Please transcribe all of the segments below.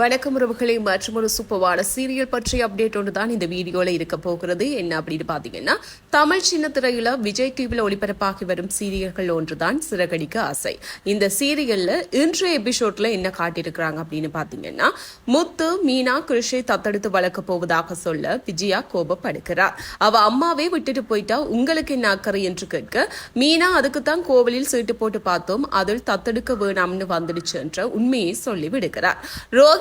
வணக்கம் உறவுகளை. மற்றும் ஒரு சூப்பரான சீரியல் பற்றிய அப்டேட் ஒன்று தான் இந்த வீடியோவில் இருக்க போகிறது. என்ன அப்படின்னு பார்த்தீங்கன்னா தமிழ் சின்ன திரையில விஜய் டிவியில் ஒளிபரப்பாகி வரும் சீரியல்கள் ஒன்றுதான் சிறகடிக்க ஆசை. இந்த சீரியல்ல இன்றைய எபிசோட்ல என்ன காட்டியிருக்கிறாங்க அப்படின்னு பார்த்தீங்கன்னா முத்து மீனா கிருஷை தத்தெடுத்து வளர்க்க போவதாக சொல்ல விஜயா கோபப்படுகிறார். அவ அம்மாவே விட்டுட்டு போயிட்டா உங்களுக்கு என்ன அக்கறை என்று கேட்க மீனா அதுக்கு தான் கோவிலில் சீட்டு போட்டு பார்த்தோம். அதில் தத்தெடுக்க வேணாம்னு வந்துடுச்சு என்ற உண்மையை சொல்லி விடுகிறார்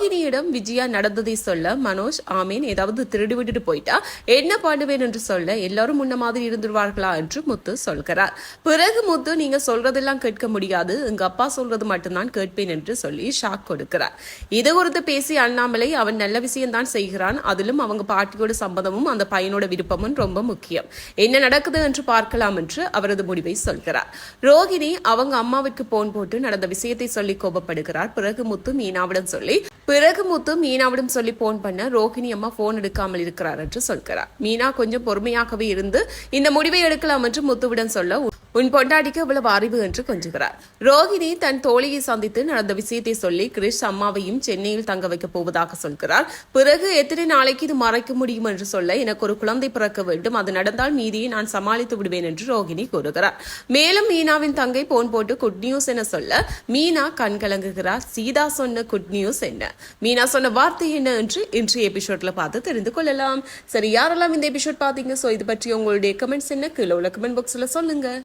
ரோகிணியிடம் விஜயா நடந்ததை சொல்ல மனோஜ் ஆமீன் ஏதாவது திருடி விட்டுட்டு போயிட்டா? என்ன பண்ணுவேன் என்று சொல்ல எல்லாரும் முன்ன மாதிரி இருந்துருவார்களா? என்று முத்து சொல்கிறார். பிறகு முத்து நீங்க சொல்றதெல்லாம் கேட்க முடியாது. எங்க அப்பா சொல்றது மட்டும்தான் கேட்பேன் என்று சொல்லி ஷாக் கொடுக்கிறார். இது குறித்து பேசி அண்ணாமலை அவன் நல்ல விஷயம்தான் செய்கிறான். அதிலும் அவங்க பாட்டியோட சம்மதமும் அந்த பையனோட விருப்பமும் ரொம்ப முக்கியம். என்ன நடக்குது என்று பார்க்கலாம் என்று அவரது முடிவை சொல்கிறார். ரோஹிணி அவங்க அம்மாவிற்கு போன் போட்டு நடந்த விஷயத்தை சொல்லி கோபப்படுகிறார். பிறகு முத்து மீனாவிடம் சொல்லி பிறகு முத்து மீனாவிடம் சொல்லி போன் பண்ண ரோகிணி அம்மா போன் எடுக்காமல் இருக்கிறார் என்று சொல்கிறார். மீனா கொஞ்சம் பொறுமையாகவே இருந்து இந்த முடிவை எடுக்கலாம் என்று முத்துவிடம் சொல்ல உன் பொண்டாட்டிக்கு இவ்வளவு அறிவு என்று கொஞ்சுகிறார். ரோகிணி தன் தோழியை சந்தித்து நடந்த விஷயத்தை சொல்லி கிரிஷ் அம்மாவையும் சென்னையில் தங்க வைக்க போவதாக சொல்கிறார். பிறகு எத்தனை நாளைக்கு இது மறைக்க முடியும் என்று சொல்ல எனக்கு ஒரு குழந்தை பிறக்க வேண்டும். அது நடந்தால் மீதியை நான் சமாளித்து விடுவேன் என்று ரோகிணி கூறுகிறார். மேலும் மீனாவின் தங்கை போன் போட்டு குட் நியூஸ் என சொல்ல மீனா கண் கலங்குகிறார். சீதா சொன்ன குட் நியூஸ் என்ன? மீனா சொன்ன வார்த்தை என்ன என்று இன்றைய எபிசோட்ல பார்த்து தெரிந்து கொள்ளலாம். சரி யாரெல்லாம் இந்த எபிசோட் பாத்தீங்க சோ இது பற்றி உங்களுடைய கமெண்ட்ஸ் என்ன? கீழே உள்ள கமெண்ட் பாக்ஸ்ல சொல்லுங்க.